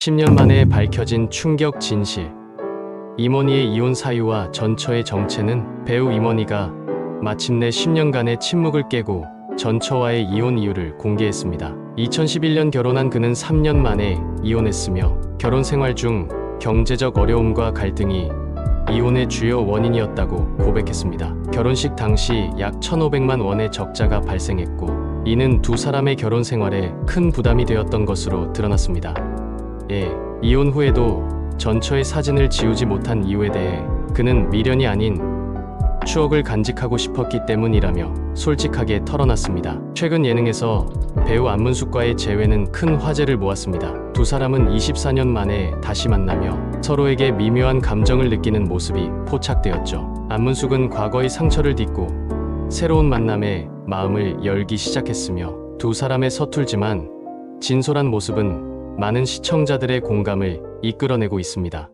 10년 만에 밝혀진 충격 진실. 임원희의 이혼 사유와 전처의 정체는 배우 임원희가 마침내 10년간의 침묵을 깨고 전처와의 이혼 이유를 공개했습니다. 2011년 결혼한 그는 3년 만에 이혼했으며 결혼 생활 중 경제적 어려움과 갈등이 이혼의 주요 원인이었다고 고백했습니다. 결혼식 당시 약 1,500만 원의 적자가 발생했고 이는 두 사람의 결혼 생활에 큰 부담이 되었던 것으로 드러났습니다. 예, 이혼 후에도 전처의 사진을 지우지 못한 이유에 대해 그는 미련이 아닌 추억을 간직하고 싶었기 때문이라며 솔직하게 털어놨습니다. 최근 예능에서 배우 안문숙과의 재회는 큰 화제를 모았습니다. 두 사람은 24년 만에 다시 만나며 서로에게 미묘한 감정을 느끼는 모습이 포착되었죠. 안문숙은 과거의 상처를 딛고 새로운 만남에 마음을 열기 시작했으며 두 사람의 서툴지만 진솔한 모습은 많은 시청자들의 공감을 이끌어내고 있습니다.